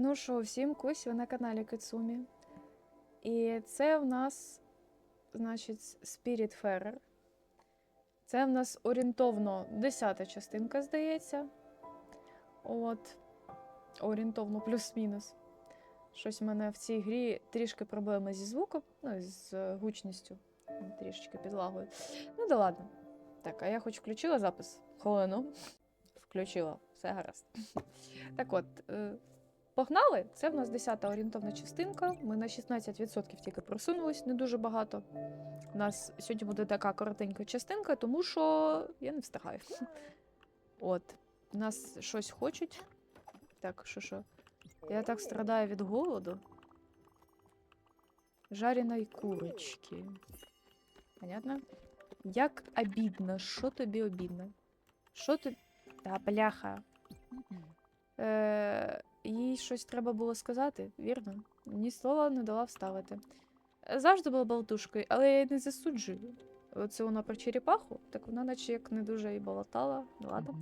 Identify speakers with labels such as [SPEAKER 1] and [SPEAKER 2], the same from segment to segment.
[SPEAKER 1] Ну що, всім кусь, ви на каналі Кицумі. І це в нас, значить, Spirit Farer. Це в нас орієнтовно 10 частинка, здається. От. Орієнтовно плюс-мінус. Щось в мене в цій грі трішки проблеми зі звуком, ну, з е, гучністю. Трішечки підлагою. Ну да ладно. Так, а я хоч включила запис? Хвилину. Включила, все гаразд. Так от, е, погнали. Це в нас 10-та орієнтовна частинка. Ми на 16% тільки просунулись, не дуже багато. У нас сьогодні буде така коротенька частинка, тому що я не встигаю. От, нас щось хочуть. Так, що що? Я так страдаю від голоду. Жареної курочки. Понятно? Як обідно, що тобі обідно? Що ти. Та бляха. Е, їй щось треба було сказати, вірно? Ні слова не дала вставити. Завжди була болтушкою, але я її не засуджую. Оце вона про черепаху, так вона наче як не дуже і болотала. Ладно.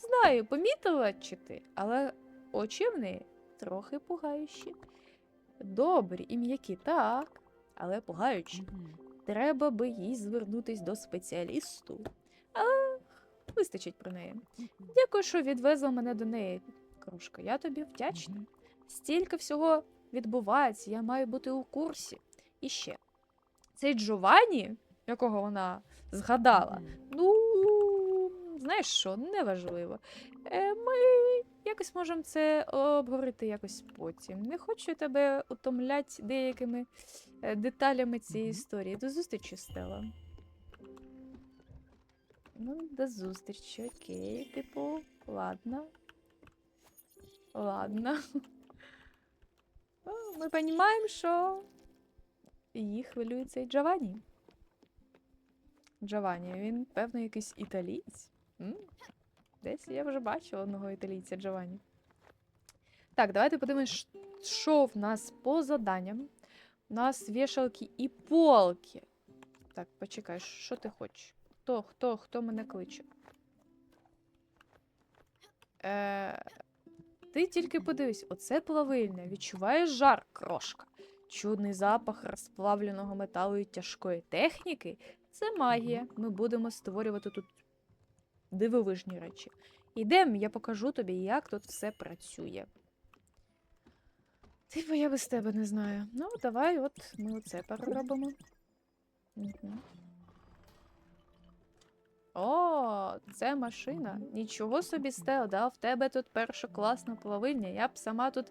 [SPEAKER 1] Знаю, помітила чи ти, але очі в неї трохи пугаючі. Добрі і м'які, так, але пугаючі. Треба би їй звернутись до спеціалісту. Але вистачить про неї. Дякую, що відвезла мене до неї, кружка. Я тобі вдячна. Стільки всього відбувається, я маю бути у курсі. І ще цей Джованні, якого вона згадала, ну, знаєш що, неважливо. Е, Ми якось можемо це обговорити якось потім. Не хочу тебе утомляти деякими е, деталями цієї історії. До зустрічі, Стела. Ну, до зустрічі, окей, типу, ладно. Ладно. Ну, Ми розуміємо, що її хвилює цей Джованні. Джованні, він, певно, якийсь італієць. Десь я вже бачила одного італійця Джованні. Так, давайте подивимось, що в нас по заданням. У нас вішалки і полки. Так, почекай, що ти хочеш? Хто, хто, хто мене кличе? Е, ти тільки подивись, оце плавильня. Відчуваєш жар, крошка. Чудний запах розплавленого металу і тяжкої техніки це магія. Ми будемо створювати тут дивовижні речі. Ідем, я покажу тобі, як тут все працює. Типу, я без тебе не знаю. Ну, давай, от ми оце переробимо. Угу. О, це машина. Нічого собі, Стел, да? В тебе тут першокласна плавильня. Я б сама тут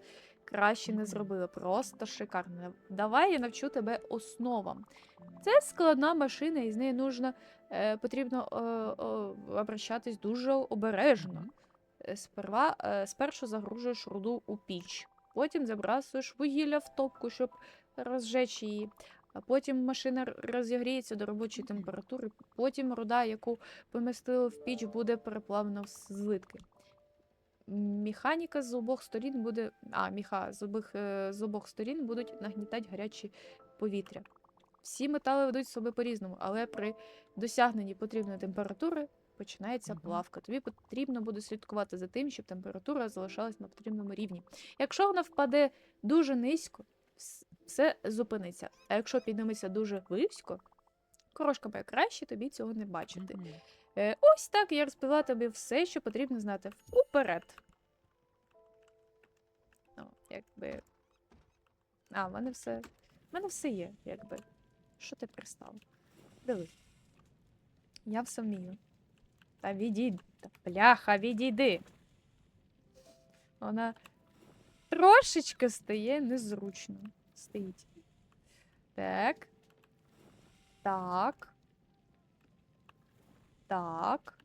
[SPEAKER 1] краще не зробила. Просто шикарно. Давай я навчу тебе основам. Це складна машина, і з нею нужно, е, потрібно е, е, обращатись дуже обережно. Е, Сперва, е, спершу загружуєш руду у піч, потім забрасуєш вугілля в топку, щоб розжечь її. А потім машина розігріється до робочої температури, потім руда, яку помістили в піч, буде переплавлена в злитки. Механіка з обох сторін буде. А, міха з обох, е, з обох сторін будуть нагнітати гарячі повітря. Всі метали ведуть себе по-різному, але при досягненні потрібної температури починається плавка. Тобі потрібно буде слідкувати за тим, щоб температура залишалась на потрібному рівні. Якщо вона впаде дуже низько, все зупиниться. А якщо підніметься дуже близько, корошка має краще тобі цього не бачити. Е, ось так я розповіла тобі все, що потрібно знати уперед. Ну, якби. А, в мене все. В мене все є, якби. Що ти пристав? Диви. Я все вмію. Та відійди. Та бляха, відійди. Вона трошечки стає незручно. Стоїть. Так. Так. Так.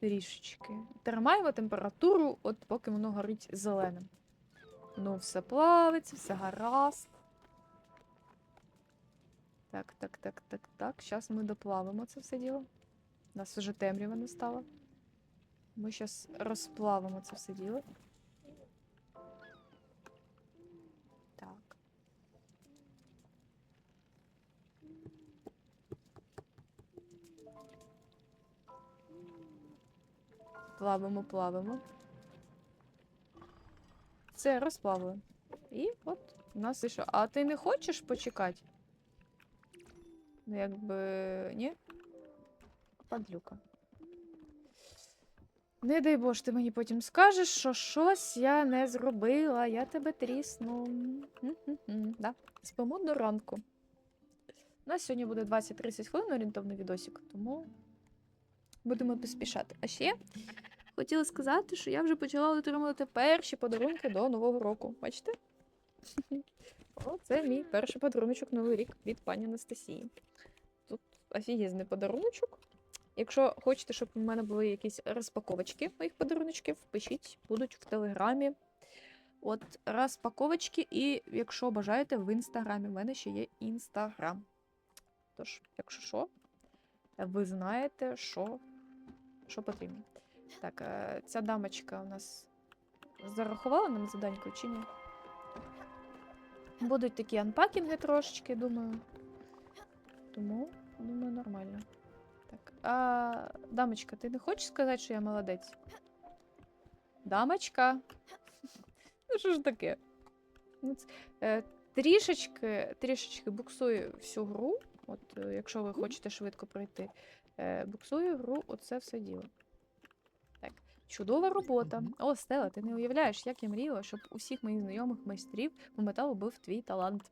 [SPEAKER 1] Трішечки. Тримаємо температуру, от поки воно горить зеленим. Ну, все плавиться, все гаразд. Так, так, так, так, так. Зараз ми доплавимо це все діло. У нас вже темрява настала. Ми зараз розплавимо це все діло. Плавимо, плавимо. це розплавили. І от у нас вийшло. А ти не хочеш почекати? Ну, якби. Ні? Падлюка. Не дай Боже, ти мені потім скажеш, що щось я не зробила, я тебе трісну. Да. Спимо до ранку. У нас сьогодні буде 20-30 хвилин орієнтовний відосик, тому будемо поспішати. А ще хотіла сказати, що я вже почала отримувати перші подарунки до Нового року. Бачите? О, це мій перший подаруночок Новий рік від пані Анастасії. Тут офігезний подаруночок. Якщо хочете, щоб у мене були якісь розпаковочки моїх подаруночків, пишіть, будуть в телеграмі. От розпаковочки, і якщо бажаєте, в інстаграмі. У мене ще є інстаграм. Тож, якщо що, ви знаєте, що, що потрібно. Так, ця дамочка у нас зарахувала нам заданьку чи ні? Будуть такі анпакінги трошечки, думаю. Тому, думаю, нормально. Так. А, дамочка, ти не хочеш сказати, що я молодець? Дамочка. Ну, що ж таке? Ну, е, Трішечки, трішечки буксую всю гру. От, е, якщо ви хочете швидко пройти, е, буксую гру, оце все діло. Чудова робота. О, Стела, ти не уявляєш, як я мріяла, щоб усіх моїх знайомих майстрів по металу був твій талант.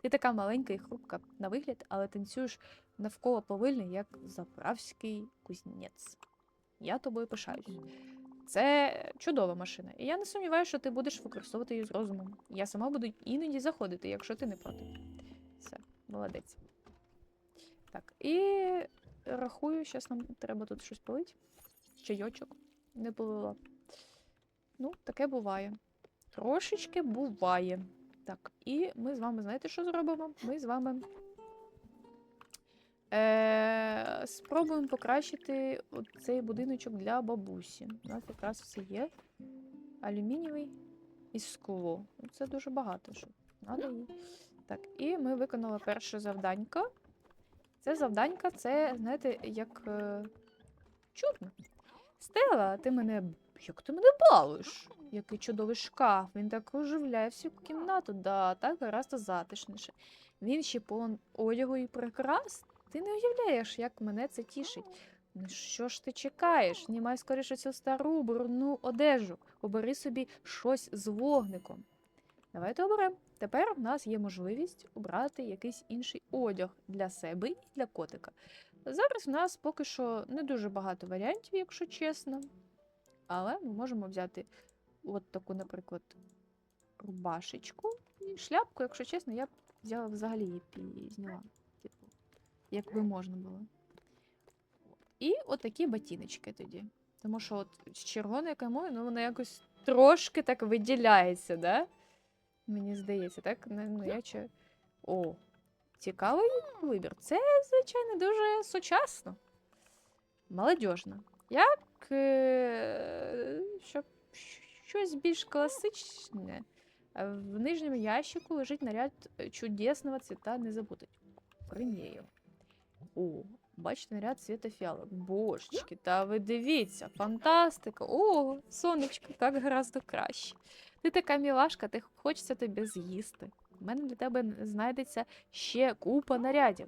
[SPEAKER 1] Ти така маленька і хрупка на вигляд, але танцюєш навколо повильний, як заправський кузнець. Я тобою пишаюсь. Це чудова машина, і я не сумніваюся, що ти будеш використовувати її з розумом. Я сама буду іноді заходити, якщо ти не проти. Все, молодець. Так, і рахую, зараз нам треба тут щось полить. Чайочок не полила. Ну, таке буває. Трошечки буває. Так, і ми з вами, знаєте, що зробимо? Ми з вами е- спробуємо покращити цей будиночок для бабусі. У нас якраз все є. Алюмінієвий і скло. Ну, Це дуже багато, що надо їй. Так, і ми виконали перше завданько. Це завданька, це, знаєте, як е- чудно. Стела, ти мене. Як ти мене балуєш? Який чудовий шкаф. Він так оживляє всю кімнату, да, так гораздо затишніше. Він ще повен одягу і прикрас. Ти не уявляєш, як мене це тішить. Ну що ж ти чекаєш? Знімай скоріше цю стару брудну одежу. Обери собі щось з вогником. Давайте оберемо. Тепер в нас є можливість обрати якийсь інший одяг для себе і для котика. Зараз в нас поки що не дуже багато варіантів, якщо чесно. Але ми можемо взяти от таку, наприклад, рубашечку і шляпку, якщо чесно, я б взяла взагалі її і зняла. Типу, якби можна було. І отакі ботиночки тоді. Тому що от з червоною каймою, ну воно якось трошки так виділяється, да? Мені здається, так? Ну, ну, я чи... О, цікавий вибір. Це, звичайно, дуже сучасно. Молодіжно. Як е... щоб щось більш класичне. е, В нижньому ящику лежить наряд е, чудесного цвіта незабуток. Приміряю. О, бачите, наряд цвіта фіалок. Божечки, та ви дивіться, фантастика. О, сонечко, так гораздо краще. Ти така мілашка, ти хочеться тобі з'їсти. У мене для тебе знайдеться ще купа нарядів.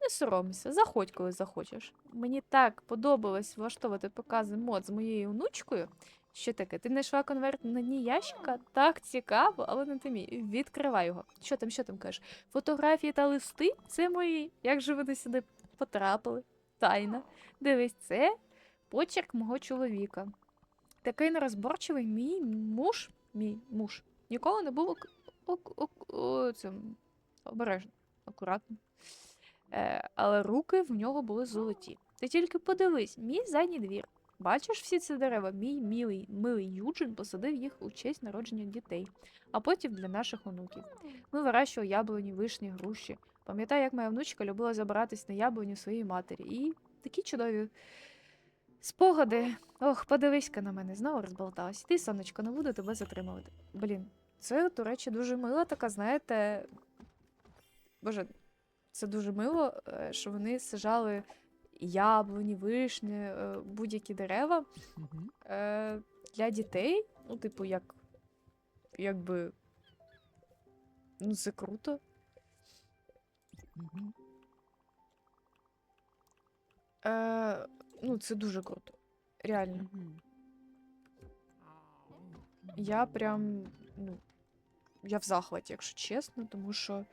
[SPEAKER 1] Не соромся, заходь, коли захочеш. Мені так подобалось влаштовувати покази мод з моєю онучкою. Що таке? Ти знайшла конверт на дні ящика? Так цікаво, але не ти мій. Відкривай його. Що там, що там кажеш? Фотографії та листи це мої. Як же вони сюди потрапили? Тайна. Дивись, це почерк мого чоловіка. Такий нерозборчивий мій муж, мій муж, ніколи не був о, цим, обережно, акуратно. Е, але руки в нього були золоті. Ти тільки подивись, мій задній двір. Бачиш всі ці дерева? Мій милий, милий Юджин посадив їх у честь народження дітей, а потім для наших онуків. Ми вирощували яблуні, вишні, груші. Пам'ятаю, як моя внучка любила забиратись на яблуню своєї матері. І такі чудові спогади. Ох, подивись-ка на мене, знову розболталась. Ти, сонечко, не буду тебе затримувати. Блін, це, до речі, дуже мила така, знаєте. Боже, це дуже мило, е, що вони сажали яблуні, вишні, е, будь-які дерева е, для дітей. Ну, типу, як якби. Ну, це круто. Е, ну, це дуже круто. Реально. Я прям, ну, я в захваті, якщо чесно, тому що,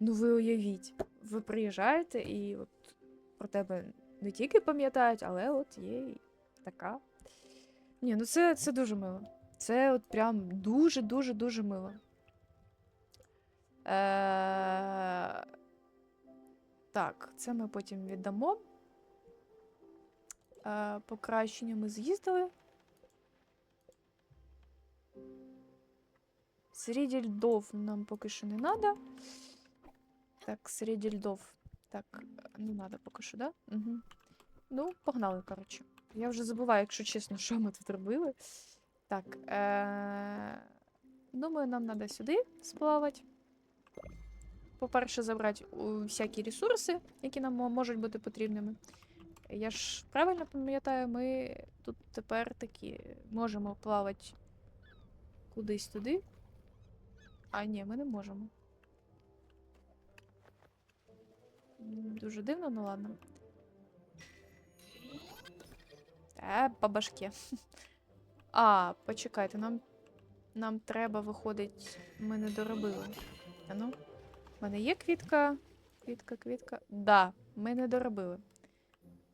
[SPEAKER 1] ну, ви уявіть, ви приїжджаєте і от про тебе не тільки пам'ятають, але от є і така. Ні, ну це, це дуже мило. Це от прям дуже-дуже-дуже мило. Е... Так, це ми потім віддамо. Е, покращення ми з'їздили. Середіль льдов нам поки що не надо. Так, середіль льдов. Так, не надо поки що, да? Угу. Ну, погнали, коротше. Я вже забуваю, якщо чесно, що ми тут робили. Так. Е- думаю, нам треба сюди сплавати. По-перше, забрати у- всякі ресурси, які нам мо- можуть бути потрібними. Я ж правильно пам'ятаю, ми тут тепер такі можемо плавати кудись туди. А, ні, ми не можемо. Дуже дивно, ну ладно. Е, по башке. А, почекайте, нам, нам треба виходить. Ми не доробили. А ну. У мене є квітка. Квітка, квітка. Да, ми не доробили.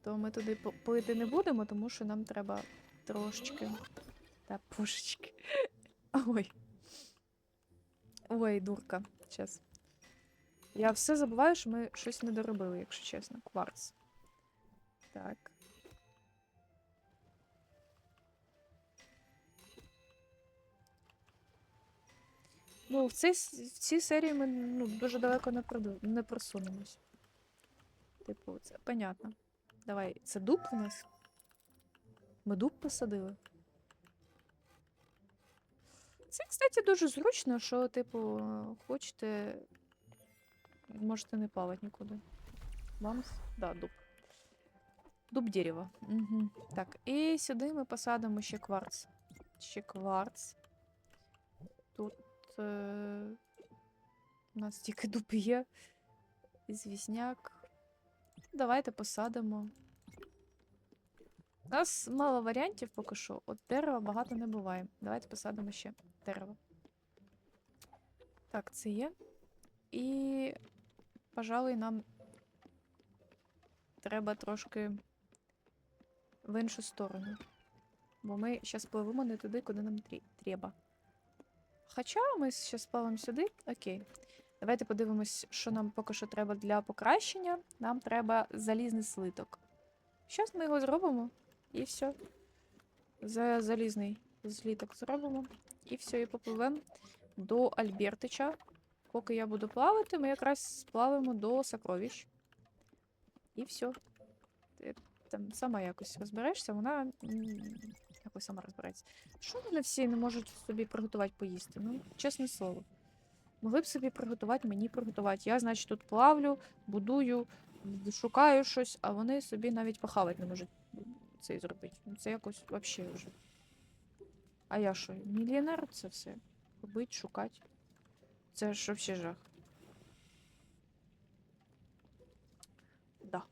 [SPEAKER 1] То ми туди плити не будемо, тому що нам треба трошечки. Та пушечки. Ой. Ой, дурка. Щас. Я все забуваю, що ми щось не доробили, якщо чесно. Кварц. Так. Ну, в цій, в цій серії ми ну, дуже далеко не, проду- не просунемось. Типу, це понятно. Давай, це дуб у нас? Ми дуб посадили. Це, кстати, дуже зручно, що, типу, хочете. Можете не плавати нікуди. Вам? с- Да, дуб. Дуб дерева. Угу. Так, і сюди ми посадимо ще кварц. Ще кварц. Тут е... у нас тільки дуб є. Звісняк. Давайте посадимо. У нас мало варіантів поки що. От дерева багато не буває. Давайте посадимо ще дерево. Так, це є. І, пожалуй, нам треба трошки в іншу сторону. Бо ми зараз пливемо не туди, куди нам треба. Хоча ми зараз плавимо сюди. Окей. Давайте подивимось, що нам поки що треба для покращення. Нам треба залізний слиток. Зараз ми його зробимо, і все. За залізний зліток зробимо. І все, і попливемо до Альбертича. Поки я буду плавати, ми якраз сплавимо до сокровищ. І все. Ти там сама якось розберешся, вона якось сама розбереться. Що вони всі не можуть собі приготувати поїсти? Ну, чесне слово. Могли б собі приготувати, мені приготувати. Я, значить, тут плавлю, будую, шукаю щось, а вони собі навіть похавати не можуть це зробити. Ну, Це якось взагалі вже. А я що, мільйонер це все? Робить, шукати. Це ж взагалі жах. Да.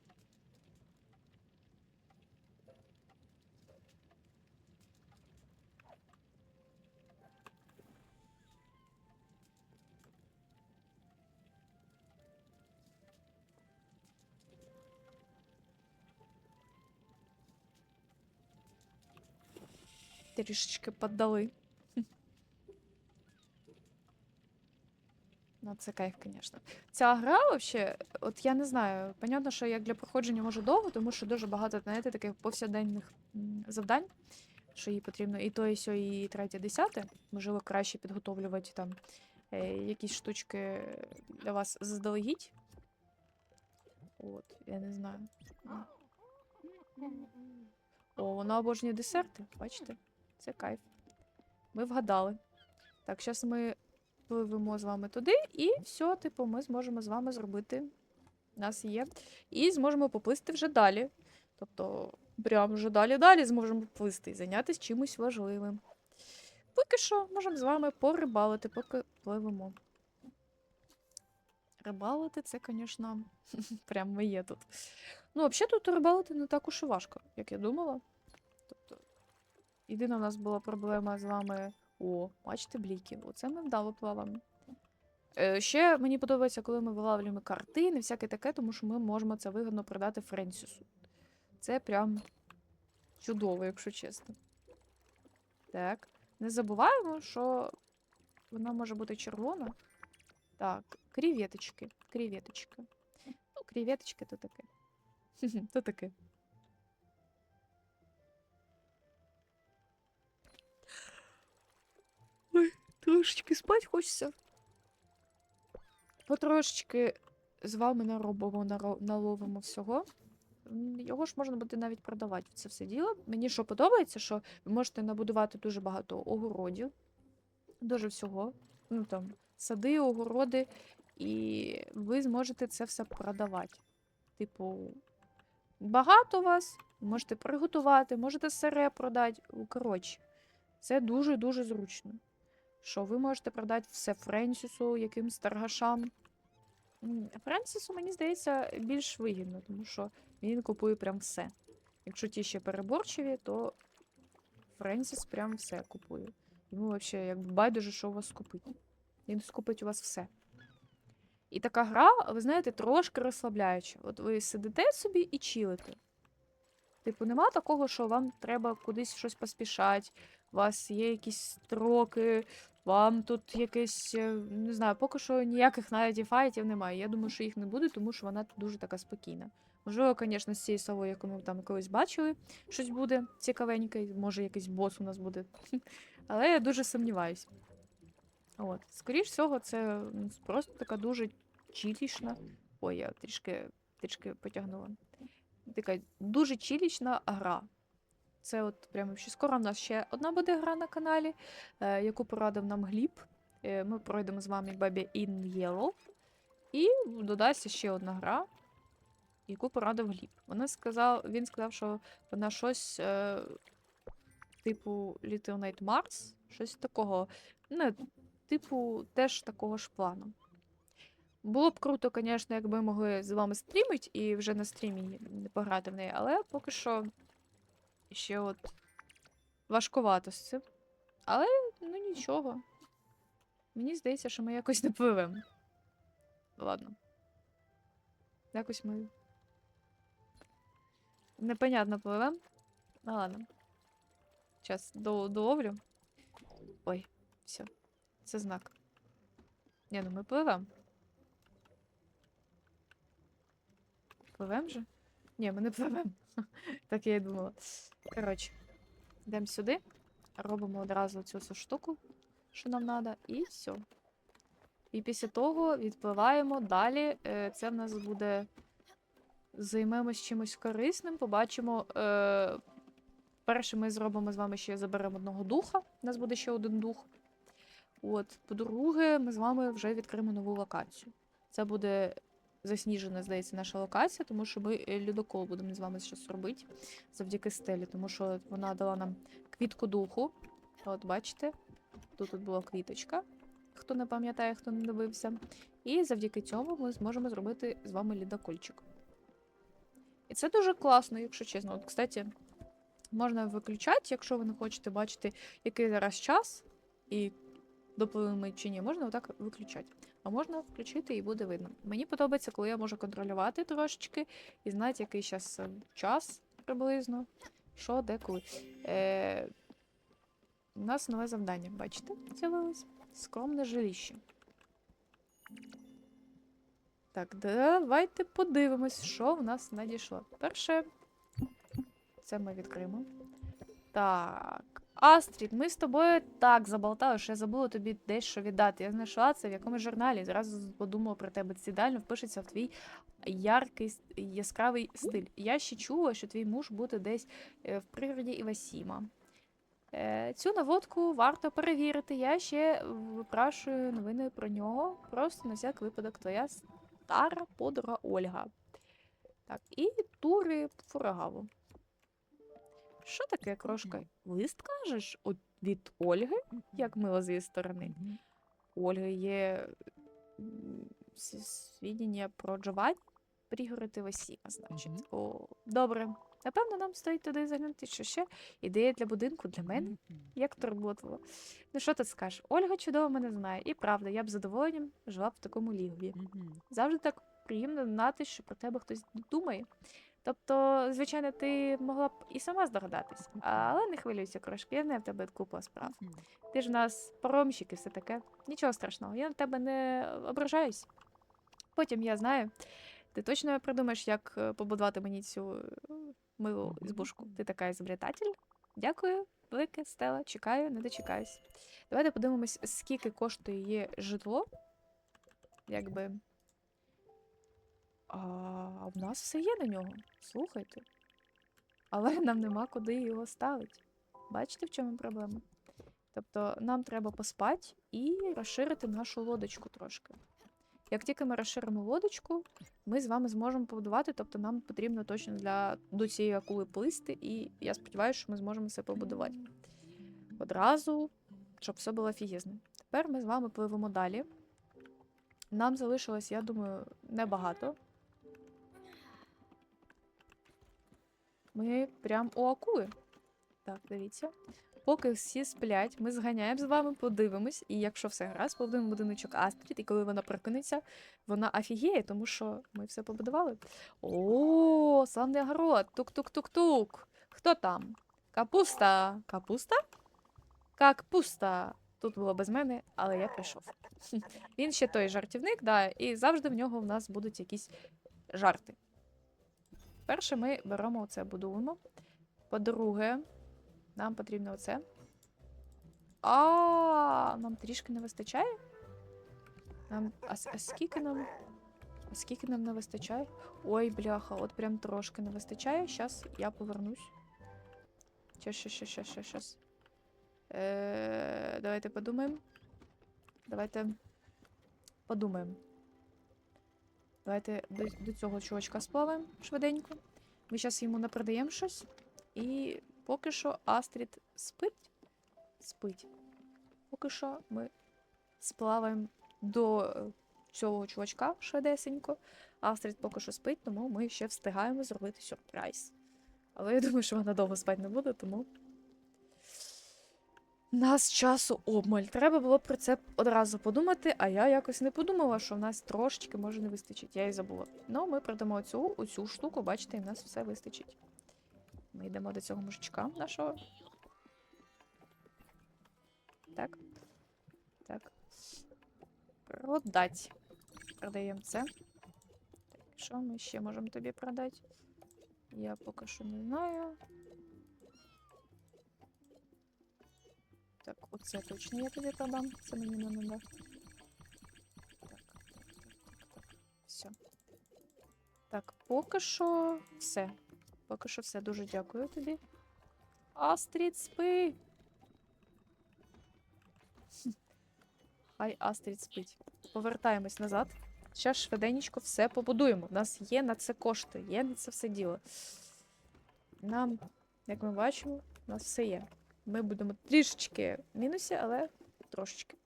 [SPEAKER 1] Трішечки піддали. Ну, це кайф, звісно. Ця гра, взагалі, от я не знаю, понятно, що як для проходження може довго, тому що дуже багато, знаєте, таких повсякденних завдань, що їй потрібно і то, і сьо, і третє, десяте. Можливо, краще підготовлювати там е, якісь штучки для вас заздалегідь. От, я не знаю. О, вона обожнює десерти, бачите? Це кайф. Ми вгадали. Так, зараз ми пливемо з вами туди, і все, типу, ми зможемо з вами зробити. Нас є. І зможемо поплисти вже далі. Тобто, прям вже далі-далі зможемо поплисти і зайнятися чимось важливим. поки що можемо з вами порибалити, поки пливемо. Рибалити це, звісно, прям моє тут. Ну, взагалі тут рибалити не так уж і важко, як я думала. Єдина у нас була проблема з вами. О, бачите, бліки. Оце ми вдало плаваємо. Е, ще мені подобається, коли ми вилавлюємо картини, всяке таке, тому що ми можемо це вигідно продати Френсісу. Це прям чудово, якщо чесно. Так. Не забуваємо, що вона може бути червона. Так, кріветочки. Кріветочки. Ну, кріветочки то таке. То таке. Трошечки спать хочеться. Потрошечки з вами наробимо, наловимо всього. Його ж можна буде навіть продавати це все діло. Мені що подобається, що ви можете набудувати дуже багато огородів, дуже всього. Ну там сади, огороди, і ви зможете це все продавати. Типу, багато вас, можете приготувати, можете сире продати. Коротше, це дуже-дуже зручно. Що ви можете продати все Френсісу, якимсь торгашам. Френсісу, мені здається, більш вигідно, тому що він купує прям все. Якщо ті ще переборчиві, то Френсіс прям все купує. Йому взагалі якби байдуже, що у вас купить. Він скупить у вас все. І така гра, ви знаєте, трошки розслабляюча. От ви сидите собі і чилите. Типу, нема такого, що вам треба кудись щось поспішати, у вас є якісь строки, вам тут якесь, е, не знаю, поки що ніяких навіть файтів немає. Я думаю, що їх не буде, тому що вона тут дуже така спокійна. Можливо, звісно, з цією совою, яку ми там колись бачили, щось буде цікавеньке, може, якийсь бос у нас буде. Але я дуже сумніваюсь. От, скоріш всього, це просто така дуже чілішна. Ой, я трішки, трішки потягнула. Така дуже чілічна гра. Це от прямо ще скоро в нас ще одна буде гра на каналі, е, яку порадив нам Гліб. Е, ми пройдемо з вами Baby in Yellow. І додасться ще одна гра, яку порадив Гліб. Вона сказав, він сказав, що вона щось е, типу Little Night Mars, щось такого. Ну, типу, теж такого ж плану. Було б круто, звісно, якби могли з вами стрімити і вже на стрімі пограти в неї, але поки що ще от важкувато з цим. Але ну нічого. Мені здається, що ми якось не пливемо. Ладно. Якось ми. Непонятно пливемо. Ну ладно. Зараз до, доловлю. Ой, все. Це знак. Ні, ну ми пливемо. Пливем же? Ні, ми не пливемо. Так я і думала. Коротше, йдемо сюди, робимо одразу цю всю штуку, що нам треба, і все. І після того відпливаємо далі. Е, Це в нас буде. Займемось чимось корисним, побачимо. Е... Перше, ми зробимо з вами ще заберемо одного духа. У нас буде ще один дух. От, по-друге, ми з вами вже відкриємо нову локацію. Це буде засніжена, здається, наша локація, тому що ми е, льодокол будемо з вами щось робити завдяки стелі, тому що вона дала нам квітку духу. От, бачите, тут, тут була квіточка, хто не пам'ятає, хто не дивився. І завдяки цьому ми зможемо зробити з вами лідокольчик. І це дуже класно, якщо чесно. От, кстати, можна виключати, якщо ви не хочете бачити, який зараз час, і допливемо чи ні, можна отак виключати. А можна включити і буде видно. Мені подобається, коли я можу контролювати трошечки і знати, який зараз час приблизно, що, де, коли. Е, у нас нове завдання, бачите, з'явилось? Скромне жилище. Так, давайте подивимось, що в нас надійшло. Перше, це ми відкриємо. Так. Астрід, ми з тобою так заболтали, що я забула тобі дещо віддати. Я знайшла це в якомусь журналі. Зразу подумала про тебе. Це ідеально впишеться в твій яркий, яскравий стиль. Я ще чула, що твій муж буде десь е, в природі Івасіма. Е, Цю наводку варто перевірити. Я ще випрашую новини про нього. Просто на всяк випадок твоя стара подруга Ольга. Так, і тури Фурагаву. Що таке крошка? Лист кажеш? От від Ольги? Як мило з її сторони. У Ольги є м, с- свідчення про Джованні. Пригорити Васіма, значить.
[SPEAKER 2] Мгм.
[SPEAKER 1] О, добре. Напевно, нам стоїть туди заглянути, що ще ідея для будинку для мене. Як турботливо. Ну що ти скажеш? Ольга чудово мене знає. І правда, я б задоволенням жила в такому лігві. Завжди так приємно знати, що про тебе хтось думає. Тобто, звичайно, ти могла б і сама здогадатись, але не хвилюйся, крошки, я знаю в тебе купа справ. Ти ж у нас паромщик і все таке. Нічого страшного, я на тебе не ображаюсь. Потім я знаю, ти точно придумаєш, як е, побудувати мені цю е, милу
[SPEAKER 2] Мгм.
[SPEAKER 1] ізбушку. Ти така ізобретатель. Дякую, велике Стела, чекаю, не дочекаюсь. Давайте подивимось, скільки коштує її житло. Якби. А в нас все є на нього. Слухайте. Але нам нема куди його ставити. Бачите, в чому проблема? Тобто нам треба поспати і розширити нашу лодочку трошки. Як тільки ми розширимо лодочку, ми з вами зможемо побудувати, тобто нам потрібно точно для до цієї акули плисти, і я сподіваюся, що ми зможемо це побудувати. Одразу, щоб все було офігезно. Тепер ми з вами пливемо далі. Нам залишилось, я думаю, небагато. Ми прям у акули. Так, дивіться. Поки всі сплять, ми зганяємо з вами, подивимось, і якщо все гаразд, побудуємо будиночок Астрід, і коли вона прокинеться, вона офігіє, тому що ми все побудували. О, славний огород! Тук-тук-тук-тук. Хто там? Капуста. Капуста? Как пуста. Тут було без мене, але я прийшов. Він ще той жартівник, да, і завжди в нього в нас будуть якісь жарти. Перше, ми беремо оце, будуємо. По-друге, нам потрібно оце. А, нам трішки не вистачає. Нам. А, а скільки нам. А скільки нам не вистачає? Ой, бляха, от прям трошки не вистачає. Щас я повернусь. Щас, щас, щас, щас, щас, щас. Е, давайте подумаємо. Давайте подумаємо. Давайте до, до цього чувачка сплаваємо швиденько. Ми зараз йому напродаємо щось. І поки що Астрід спить. Спить. Поки що ми сплаваємо до е, цього чувачка швидесенько. Астрід поки що спить, тому ми ще встигаємо зробити сюрприз. Але я думаю, що вона довго спати не буде, тому. Нас часу обмаль. Треба було про це одразу подумати, а я якось не подумала, що в нас трошечки може не вистачить. Я і забула. Ну, ми продамо оцю, оцю штуку, бачите, і в нас все вистачить. Ми йдемо до цього мужичка нашого. Так. Так. Продать. Продаємо це. Так, що ми ще можемо тобі продати? Я поки що не знаю. Оце точно я тобі продам. Це мені не так. Все. Так, поки що все. Поки що все. Дуже дякую тобі. Астрід, спи. Хай Астрід спить. Повертаємось назад. Зараз швиденько все побудуємо. У нас є на це кошти, є на це все діло. Нам, як ми бачимо, у нас все є. Ми будемо трішечки в мінусі, але трошечки.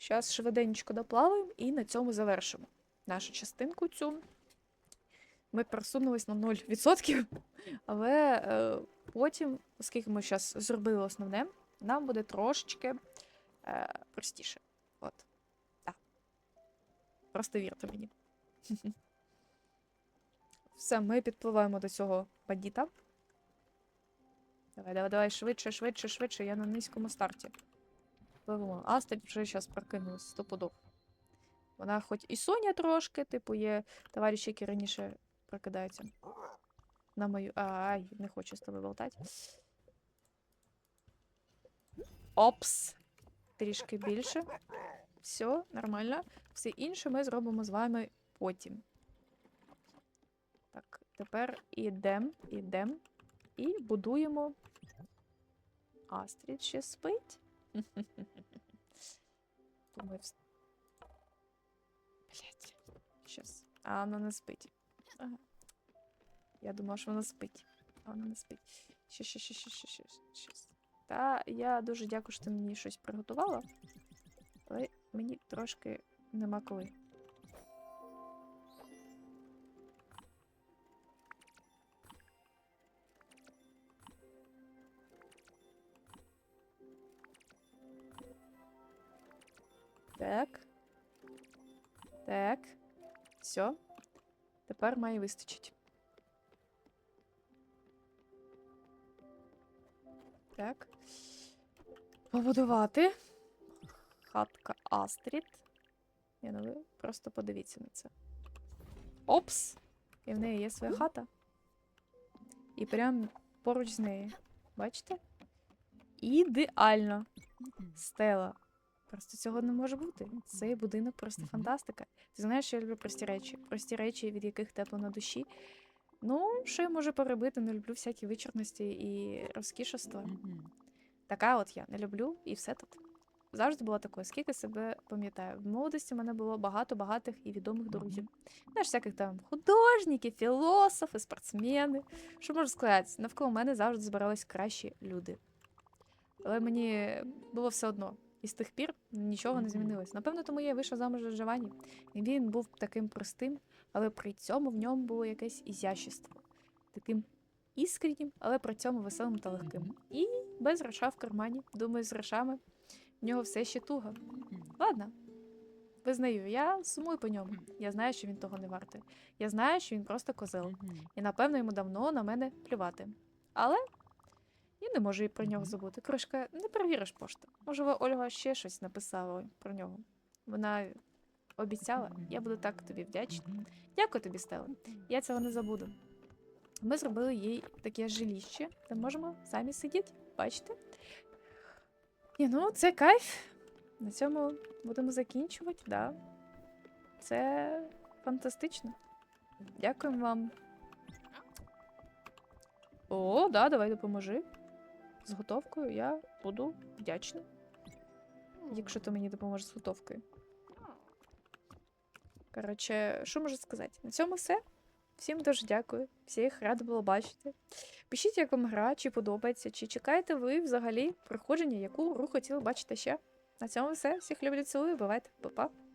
[SPEAKER 1] Зараз швиденько доплаваємо і на цьому завершимо нашу частинку цю. Ми просунулись на 0%, але е, потім, оскільки ми зараз зробили основне, нам буде трошечки е, простіше. От. Так. Просто вірте мені. Все, ми підпливаємо до цього бандіта. Давай, давай, давай, швидше, швидше, швидше. Я на низькому старті. Пливемо. Астрид вже зараз прокинулась стопудов. Вона хоч і Соня трошки, типу, є товариші, які раніше прокидаються. На мою. Ай, не хочу з тобою болтати. Опс. Трішки більше. Все, нормально. Все інше ми зробимо з вами потім. Так, тепер ідем, ідем і будуємо. Астрід ще спить. Думаю, вс- Блять. Щас. А вона не спить. Ага. Я думала, що вона спить. А вона не спить. Ще, ще, ще, ще, ще, ще, щось. Та я дуже дякую, що ти мені щось приготувала. Але мені трошки нема коли. Так. Так. Все. Тепер має вистачить. Так. Побудувати. Хатка Астрід. Ні, ну ви просто подивіться на це. Опс! І в неї є своя хата. І прям поруч з нею. Бачите? Ідеально. Стела. Просто цього не може бути. Цей будинок просто фантастика. Ти знаєш, що я люблю прості речі. Прості речі, від яких тепло на душі. Ну, що я можу перебити? Не люблю всякі вичорності і розкішества. Така от я не люблю, і все тут. Завжди була такою, скільки себе пам'ятаю. В молодості в мене було багато багатих і відомих друзів. Знаєш, всяких там художників, філософи, спортсмени. Що можу сказати? Навколо мене завжди збирались кращі люди. Але мені було все одно. І з тих пір нічого не змінилось. Напевно, тому я вийшла замуж за Джованні. І він був таким простим, але при цьому в ньому було якесь ізящество. Таким іскреннім, але при цьому веселим та легким. І без гроша в кармані. Думаю, з грошами в нього все ще туго. Ладно. Визнаю, я сумую по ньому. Я знаю, що він того не вартий. Я знаю, що він просто козел. І напевно йому давно на мене плювати. Але я не можу і про нього забути. Кришка, не перевіриш пошту. Можливо, Ольга ще щось написала про нього. Вона обіцяла, я буду так тобі вдячна. Дякую тобі, Стелла. Я цього не забуду. Ми зробили їй таке жиліще, де можемо самі сидіти. Бачите? Ні, ну це кайф. На цьому будемо закінчувати, да. Це фантастично. Дякуємо вам. О, да, давай допоможи. З готовкою я буду вдячна, якщо ти мені допоможеш з готовкою. Коротше, що можу сказати? На цьому все. Всім дуже дякую. Всіх рада було бачити. Пишіть, як вам гра, чи подобається, чи чекаєте ви взагалі проходження, яку гру хотіли бачити ще. На цьому все. Всіх люблю, цілую, бувайте, па-па.